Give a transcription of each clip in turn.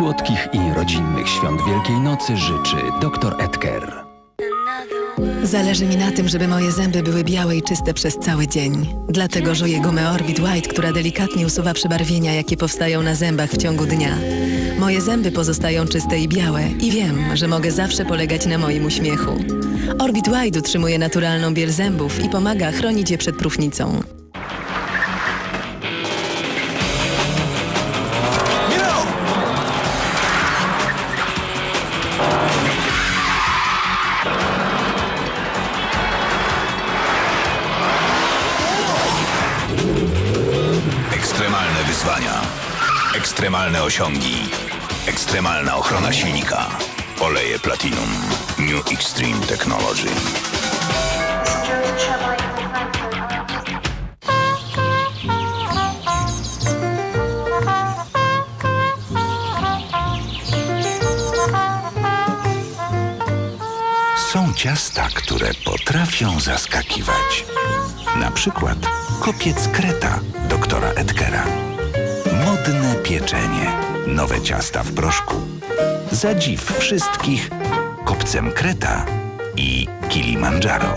Słodkich i rodzinnych świąt Wielkiej Nocy życzy dr Edker. Zależy mi na tym, żeby moje zęby były białe i czyste przez cały dzień. Dlatego żuję gumę Orbit White, która delikatnie usuwa przebarwienia, jakie powstają na zębach w ciągu dnia. Moje zęby pozostają czyste i białe i wiem, że mogę zawsze polegać na moim uśmiechu. Orbit White utrzymuje naturalną biel zębów i pomaga chronić je przed próchnicą. Ekstremalne osiągi. Ekstremalna ochrona silnika. Oleje Platinum. New Extreme Technology. Są ciasta, które potrafią zaskakiwać. Na przykład kopiec kreta doktora Edgera. Modne pieczenie. Nowe ciasta w proszku. Zadziw wszystkich kopcem kreta i Kilimandżaro.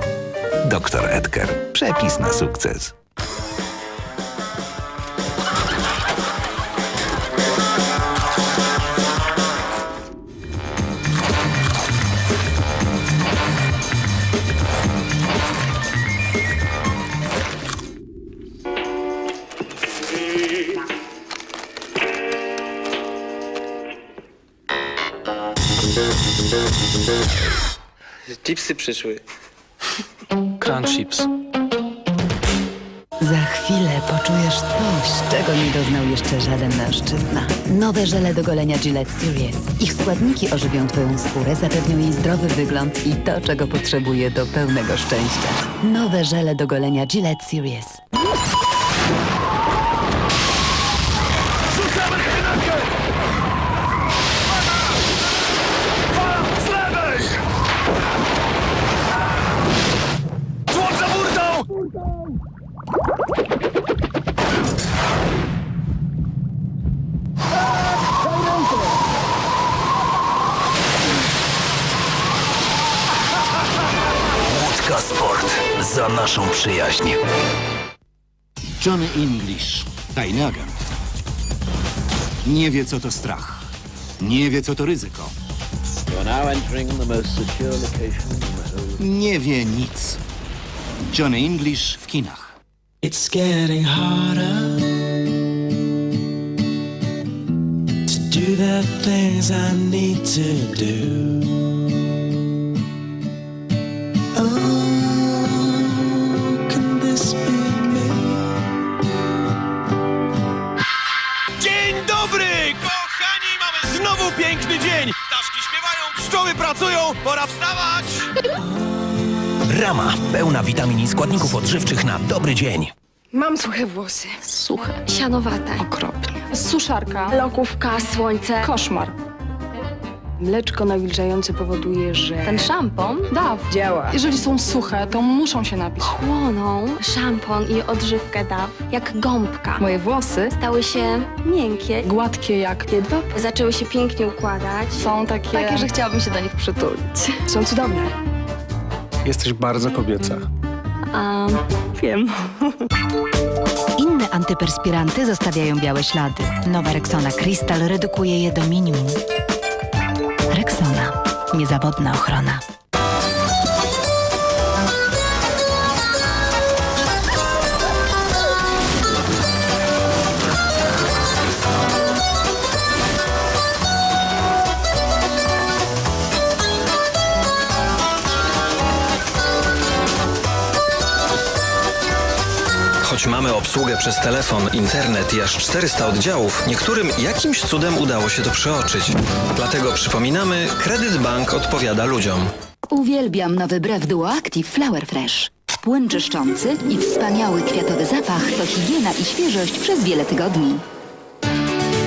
Doktor Edgar. Przepis na sukces. Chipsy przyszły. Crunch chips. Za chwilę poczujesz coś, czego nie doznał jeszcze żaden mężczyzna. Nowe żele do golenia Gillette Series. Ich składniki ożywią Twoją skórę, zapewnią jej zdrowy wygląd i to, czego potrzebuje do pełnego szczęścia. Nowe żele do golenia Gillette Series. Łódka Sport. Za naszą przyjaźń. Johnny English, tajny agent. Nie wie, co to strach. Nie wie, co to ryzyko. Nie wie nic. Johnny English w kinach. It's getting harder to do the things I need to do. Pszczoły pracują, pora wstawać! Rama. Pełna witamin i składników odżywczych na dobry dzień. Mam suche włosy. Suche. Sianowate. Okropnie. Suszarka. Lokówka, słońce. Koszmar. Mleczko nawilżające powoduje, że... Ten szampon DAW działa. Jeżeli są suche, to muszą się napić. Chłoną szampon i odżywkę DAW jak gąbka. Moje włosy Stały się miękkie. gładkie jak Jedwab zaczęły się pięknie układać. są takie... Takie, że chciałabym się do nich przytulić. Są cudowne. Jesteś bardzo kobieca. A, wiem. Inne antyperspiranty zostawiają białe ślady. Nowa Rexona Crystal redukuje je do minimum. Rexona. Niezawodna ochrona. Choć mamy obsługę przez telefon, internet i aż 400 oddziałów, niektórym jakimś cudem udało się to przeoczyć. Dlatego przypominamy, Kredyt Bank odpowiada ludziom. Uwielbiam nowy Brew Duo Active Flower Fresh. Płyn czyszczący i wspaniały kwiatowy zapach to higiena i świeżość przez wiele tygodni.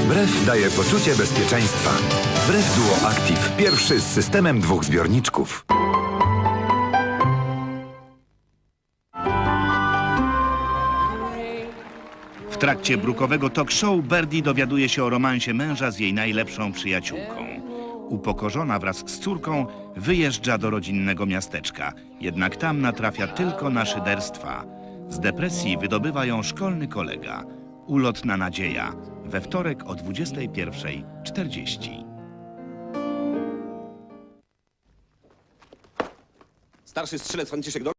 Brew daje poczucie bezpieczeństwa. Brew Duo Active. Pierwszy z systemem dwóch zbiorniczków. W trakcie brukowego talk show Birdie dowiaduje się o romansie męża z jej najlepszą przyjaciółką. Upokorzona wraz z córką wyjeżdża do rodzinnego miasteczka, jednak tam natrafia tylko na szyderstwa. Z depresji wydobywa ją szkolny kolega. Ulotna nadzieja. We wtorek o 21.40. Starszy strzelec Franciszek